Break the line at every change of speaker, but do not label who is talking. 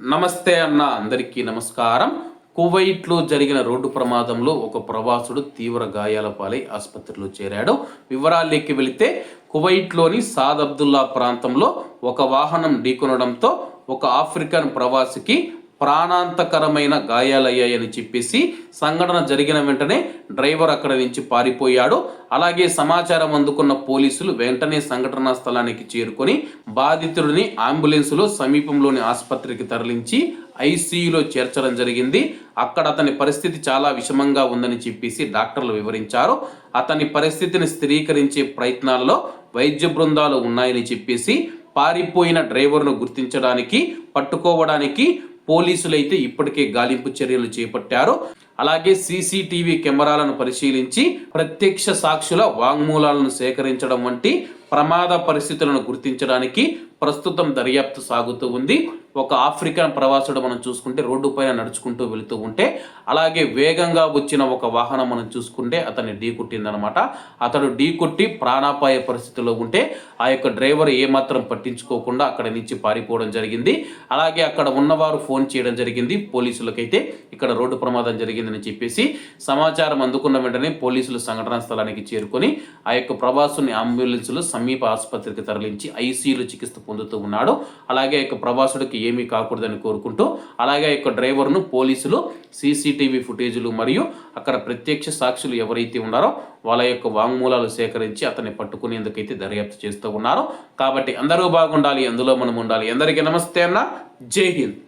నమస్తే అన్న అందరికీ నమస్కారం. కువైట్లో జరిగిన రోడ్డు ప్రమాదంలో ఒక ప్రవాసుడు తీవ్ర గాయాల పాలై ఆసుపత్రిలో చేరాడు. వివరాల్లోకి వెళితే కువైట్లోని సాద్ అబ్దుల్లా ప్రాంతంలో ఒక వాహనం ఢీకొనడంతో ఒక ఆఫ్రికన్ ప్రవాసికి ప్రాణాంతకరమైన గాయాలయ్యాయని చెప్పేసి సంఘటన జరిగిన వెంటనే డ్రైవర్ అక్కడ నుంచి పారిపోయాడు. అలాగే సమాచారం అందుకున్న పోలీసులు వెంటనే సంఘటనా స్థలానికి చేరుకొని బాధితుడిని అంబులెన్సులో సమీపంలోని ఆసుపత్రికి తరలించి ఐసీయూలో చేర్చడం జరిగింది. అక్కడ అతని పరిస్థితి చాలా విషమంగా ఉందని చెప్పేసి డాక్టర్లు వివరించారు. అతని పరిస్థితిని స్థిరీకరించే ప్రయత్నాల్లో వైద్య బృందాలు ఉన్నాయని చెప్పేసి పారిపోయిన డ్రైవర్ను గుర్తించడానికి పట్టుకోవడానికి పోలీసులైతే ఇప్పటికే గాలింపు చర్యలు చేపట్టారు. అలాగే సీసీటీవీ కెమెరాలను పరిశీలించి ప్రత్యక్ష సాక్షుల వాంగ్మూలాలను సేకరించడం వంటి ప్రమాద పరిస్థితులను గుర్తించడానికి ప్రస్తుతం దర్యాప్తు సాగుతూ ఉంది. ఒక ఆఫ్రికన్ ప్రవాసుడు మనం చూసుకుంటే రోడ్డు పైన నడుచుకుంటూ వెళుతూ ఉంటే అలాగే వేగంగా వచ్చిన ఒక వాహనం మనం చూసుకుంటే అతన్ని ఢీకొట్టిందనమాట అతడు ఢీకొట్టి ప్రాణాపాయ పరిస్థితిలో ఉంటే ఆ యొక్క డ్రైవర్ ఏమాత్రం పట్టించుకోకుండా అక్కడ నుంచి పారిపోవడం జరిగింది. అలాగే అక్కడ ఉన్నవారు ఫోన్ చేయడం జరిగింది. పోలీసులకైతే ఇక్కడ రోడ్డు ప్రమాదం జరిగిందని చెప్పేసి సమాచారం అందుకున్న వెంటనే పోలీసులు సంఘటనా స్థలానికి చేరుకొని ఆ యొక్క ప్రవాసుని అంబులెన్సులు సమీప ఆసుపత్రికి తరలించి ఐసీయూలో చికిత్స పొందుతూ ఉన్నాడు. అలాగే యొక్క ప్రభాసుడికి ఏమీ కాకూడదని కోరుకుంటూ అలాగే ఆ యొక్క డ్రైవర్ను పోలీసులు సీసీటీవీ ఫుటేజీలు మరియు అక్కడ ప్రత్యక్ష సాక్షులు ఎవరైతే ఉన్నారో వాళ్ళ యొక్క వాంగ్మూలాలు సేకరించి అతన్ని పట్టుకునేందుకైతే దర్యాప్తు చేస్తూ ఉన్నారు. కాబట్టి అందరూ బాగుండాలి అందులో మనం ఉండాలి. అందరికీ నమస్తే అన్న. జై హింద్.